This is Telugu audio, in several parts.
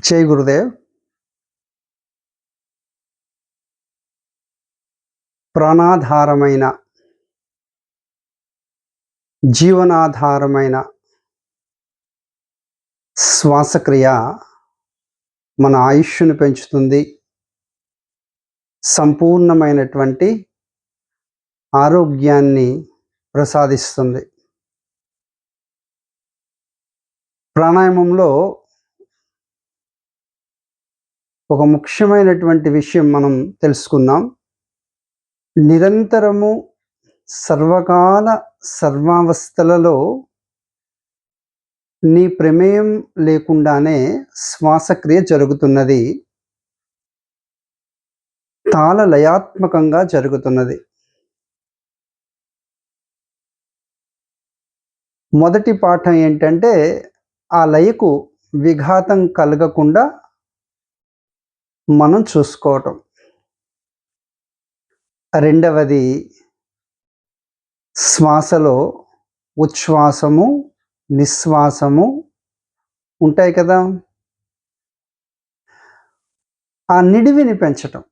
జై గురుదేవ్. ప్రాణాధారమైన జీవనాధారమైన శ్వాసక్రియ మన ఆయుష్ను పెంచుతుంది. సంపూర్ణమైనటువంటి ఆరోగ్యాన్ని ప్రసాదిస్తుంది. ప్రాణాయామంలో ఒక ముఖ్యమైనటువంటి విషయం మనం తెలుసుకుందాం. నిరంతరము సర్వకాల సర్వావస్థలలో నీ ప్రమేయం లేకుండానే శ్వాసక్రియ జరుగుతున్నది. తాళ లయాత్మకంగా జరుగుతున్నది. మొదటి పాఠం ఏంటంటే ఆ లయకు విఘాతం కలగకుండా మనం చూసుకోవటం. రెండవది శ్వాసలో ఉచ్ఛ్వాసము నిశ్వాసము ఉంటాయి కదా. ఆ నిడివిని పెంచటం.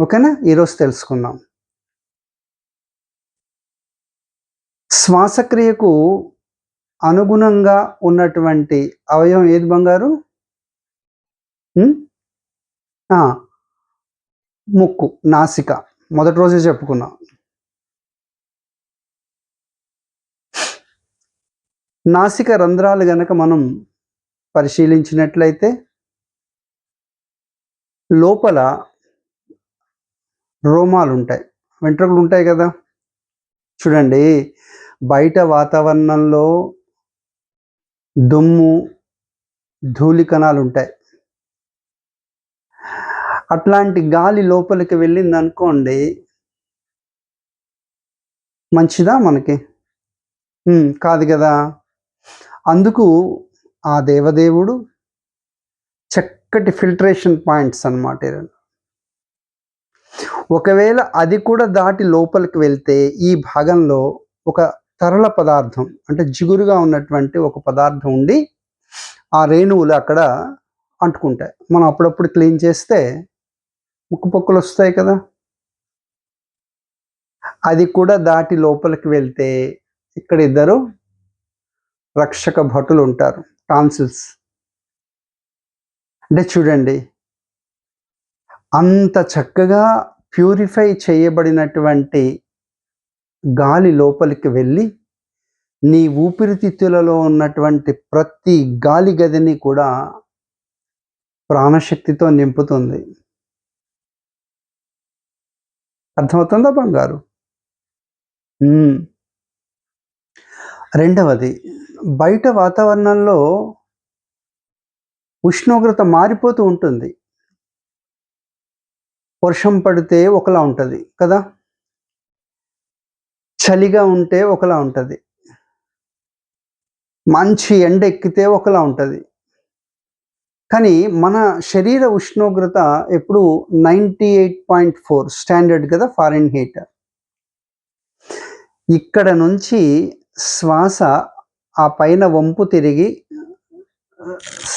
ఓకేనా? ఈరోజు తెలుసుకుందాం. శ్వాసక్రియకు అనుగుణంగా ఉన్నటువంటి అవయవం ఏది బంగారు? ముక్కు నాసిక. మొదటి రోజే చెప్పుకున్నాం. నాసిక రంధ్రాలు గనక మనం పరిశీలించినట్లయితే లోపల రోమాలు ఉంటాయి వెంట్రుకలు ఉంటాయి కదా. చూడండి బయట వాతావరణంలో దుమ్ము ధూళి కణాలు ఉంటాయి అట్లాంటి గాలి లోపలికి వెళ్ళింది అనుకోండి మంచిదా మనకి? కాదు కదా. అందుకు ఆ దేవదేవుడు చక్కటి ఫిల్టరేషన్ పాయింట్స్ అన్నమాట ఒకవేళ అది కూడా దాటి లోపలికి వెళ్తే ఈ భాగంలో ఒక తరల పదార్థం అంటే జిగురుగా ఉన్నటువంటి ఒక పదార్థం ఉండి ఆ రేణువులు అక్కడ అంటుకుంటాయి. మనం అప్పుడప్పుడు క్లీన్ చేస్తే ముక్కు పొక్కులు వస్తాయి కదా. అది కూడా దాటి లోపలికి వెళ్తే ఇక్కడ ఇద్దరు రక్షక భటులు ఉంటారు టాన్సిల్స్ అంటే చూడండి అంత చక్కగా ప్యూరిఫై చేయబడినటువంటి గాలి లోపలికి వెళ్ళి నీ ఊపిరితిత్తులలో ఉన్నటువంటి ప్రతి గాలి గదిని కూడా ప్రాణశక్తితో నింపుతుంది. అర్థమవుతుందా బంగారు? రెండవది బయట వాతావరణంలో ఉష్ణోగ్రత మారిపోతూ ఉంటుంది. వర్షం పడితే ఒకలా ఉంటుంది కదా? చలిగా ఉంటే ఒకలా ఉంటుంది. మంచి ఎండ ఎక్కితే ఒకలా ఉంటుంది. కానీ మన శరీర ఉష్ణోగ్రత ఎప్పుడు ninety eight point four standard కదా ఫారెన్ హీట్ ఇక్కడ నుంచి శ్వాస ఆ పైన వంపు తిరిగి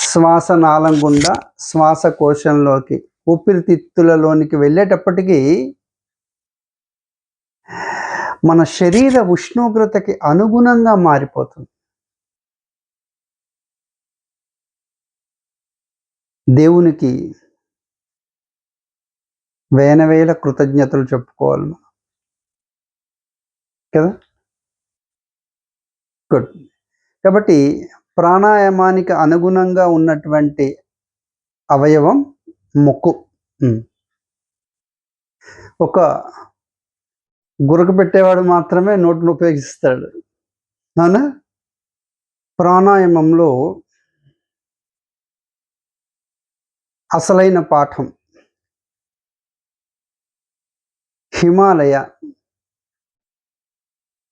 శ్వాస నాళం గుండా శ్వాసకోశంలోకి ఊపిరితిత్తులలోనికి వెళ్ళేటప్పటికీ మన శరీర ఉష్ణోగ్రతకి అనుగుణంగా మారిపోతుంది. దేవునికి వేనవేల కృతజ్ఞతలు చెప్పుకోవాలి మనం. కదా? గుడ్ కాబట్టి ప్రాణాయామానికి అనుగుణంగా ఉన్నటువంటి అవయవం ముక్కు. Hmm. ఒక గురకు పెట్టేవాడు మాత్రమే నోటును ఉపయోగిస్తాడు. అవునా? ప్రాణాయామంలో అసలైన పాఠం. హిమాలయ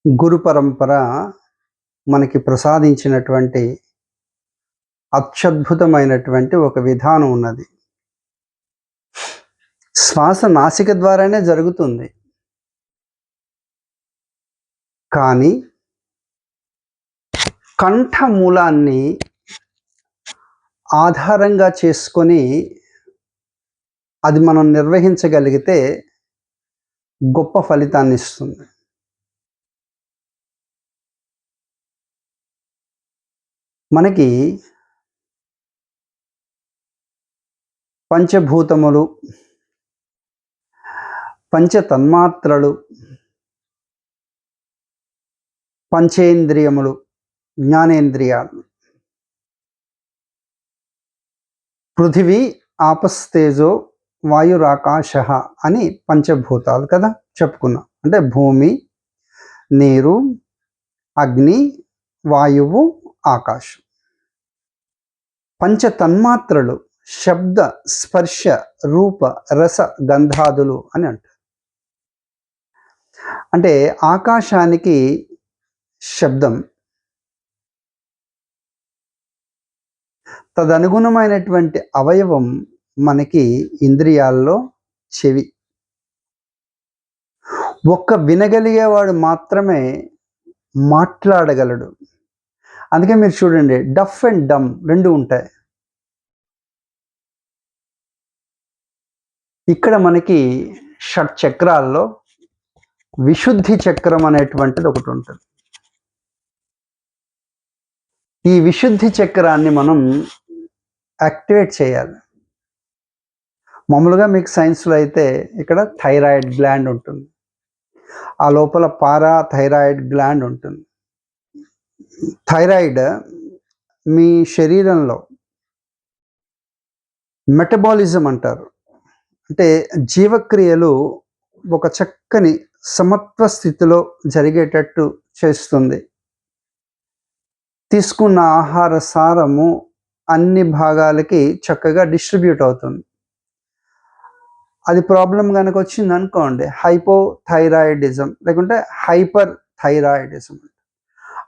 గురు పరంపర మనకి ప్రసాదించినటువంటి అత్యద్భుతమైనటువంటి ఒక విధానం ఉన్నది. శ్వాస నాసిక ద్వారానే జరుగుతుంది. కానీ కంఠ మూలాన్ని ఆధారంగా చేసుకొని అది మనం నిర్వహించగలిగితే గొప్ప ఫలితాన్ని ఇస్తుంది. మనకి పంచభూతములు పంచతన్మాత్రలు పంచేంద్రియములు జ్ఞానేంద్రియాలు పృథివీ ఆపస్తేజో వాయురాకాశ అని పంచభూతాలు కదా చెప్పుకున్నాం. అంటే భూమి నీరు అగ్ని వాయువు ఆకాశం. పంచతన్మాత్రలు శబ్ద స్పర్శ రూప రస గంధాదులు అని అంటారు. అంటే ఆకాశానికి శబ్దం తదనుగుణమైనటువంటి అవయవం మనకి ఇంద్రియాల్లో చెవి. ఒక్క వినగలిగేవాడు మాత్రమే మాట్లాడగలడు. అందుకే మీరు చూడండి డఫ్ అండ్ డమ్ రెండు ఉంటాయి. ఇక్కడ మనకి షట్ చక్రాల్లో విశుద్ధి చక్రం అనేటువంటిది ఒకటి ఉంటుంది. ఈ విశుద్ధి చక్రాన్ని మనం యాక్టివేట్ చేయాలి. మామూలుగా మీకు సైన్స్లో అయితే ఇక్కడ థైరాయిడ్ గ్లాండ్ ఉంటుంది. ఆ లోపల పారా థైరాయిడ్ గ్లాండ్ ఉంటుంది. థైరాయిడ్ మీ శరీరంలో మెటబాలిజం అంటారు. అంటే జీవక్రియలు ఒక చక్కని సమత్వ స్థితిలో జరిగేటట్టు చేస్తుంది. తీసుకున్న ఆహార సారము అన్ని భాగాలకి చక్కగా డిస్ట్రిబ్యూట్ అవుతుంది. అది ప్రాబ్లం కనుక వచ్చింది అనుకోండి హైపో థైరాయిడిజం లేకుంటే హైపర్ థైరాయిడిజం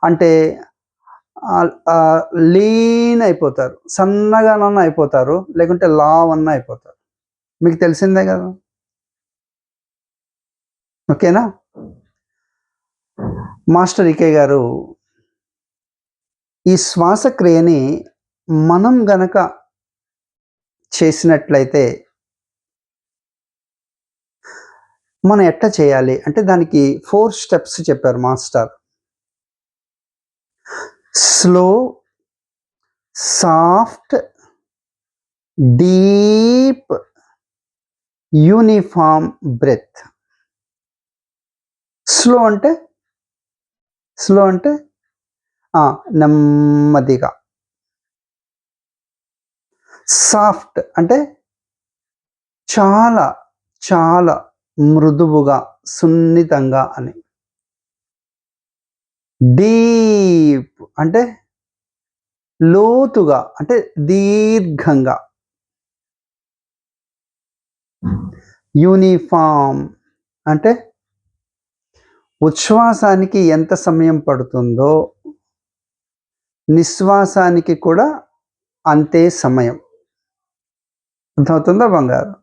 అంటే లీన్ అయిపోతారు సన్నగానన్నా అయిపోతారు లేకుంటే లావ్ అన్న అయిపోతారు. మీకు తెలిసిందే కదా? ఓకేనా? మాస్టర్ ఇకే గారు ఈ శ్వాసక్రియని మనం గనక చేసినట్లయితే మనం ఎట్లా చేయాలి? అంటే దానికి ఫోర్ స్టెప్స్ చెప్పారు master. Slow soft deep uniform breath slow అంటే స్లో అంటే నెమ్మదిగా. సాఫ్ట్ అంటే చాలా చాలా మృదువుగా సున్నితంగా అని. డీప్ అంటే లోతుగా అంటే దీర్ఘంగా. యూనిఫామ్ అంటే ఉచ్ఛ్వాసానికి ఎంత సమయం పడుతుందో నిశ్వాసానికి కూడా అంతే సమయం. అర్థమవుతుందా బంగారు.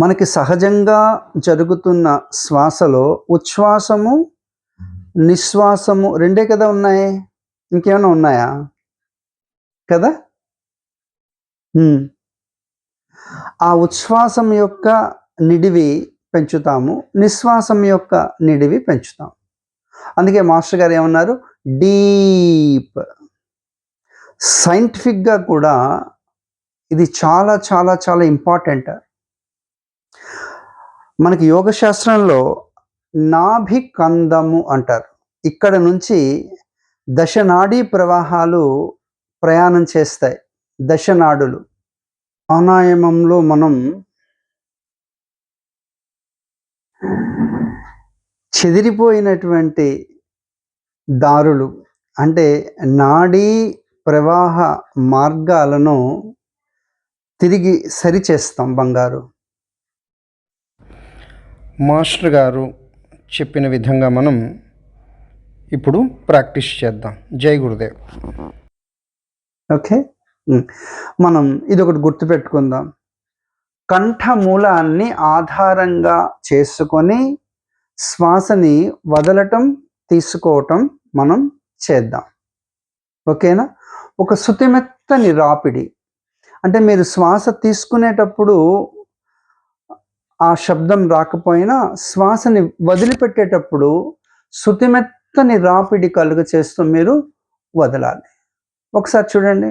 మనకి సహజంగా జరుగుతున్న శ్వాసలో ఉచ్ఛ్వాసము నిశ్వాసము రెండే కదా ఉన్నాయి? ఇంకేమైనా ఉన్నాయా? కదా? ఆ ఉచ్ఛ్వాసం యొక్క నిడివి పెంచుతాము నిశ్వాసం యొక్క నిడివి పెంచుతాం అందుకే మాస్టర్ గారు ఏమన్నారు? డీప్. సైంటిఫిక్గా కూడా ఇది చాలా చాలా చాలా ఇంపార్టెంట్ మనకి యోగ శాస్త్రంలో నాభి కందము అంటారు. ఇక్కడ నుంచి దశనాడీ ప్రవాహాలు ప్రయాణం చేస్తాయి. దశనాడులు. ప్రాణాయామంలో మనం చెదిరిపోయినటువంటి దారులు అంటే నాడీ ప్రవాహ మార్గాలను తిరిగి సరిచేస్తాం బంగారు. మాస్టర్ గారు చెప్పిన విధంగా మనం ఇప్పుడు ప్రాక్టీస్ చేద్దాం. జై గురుదేవ్. ఓకే. మనం ఇది ఒకటి గుర్తుపెట్టుకుందాం కంఠమూలాన్ని ఆధారంగా చేసుకొని శ్వాసని వదలటం తీసుకోవటం మనం చేద్దాం. ఓకేనా? ఒక శుతిమెత్తని రాపిడి అంటే మీరు శ్వాస తీసుకునేటప్పుడు ఆ శబ్దం రాకపోయినా శ్వాసని వదిలిపెట్టేటప్పుడు శుతిమెత్తని రాపిడి కలుగ చేస్తూ మీరు వదలాలి. ఒకసారి చూడండి.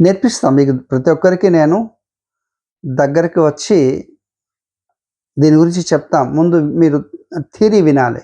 నేర్పిస్తాను మీకు ప్రతి ఒక్కరికి నేను దగ్గరికి వచ్చి దీని గురించి చెప్తాం. ముందు మీరు థియరీ వినాలి.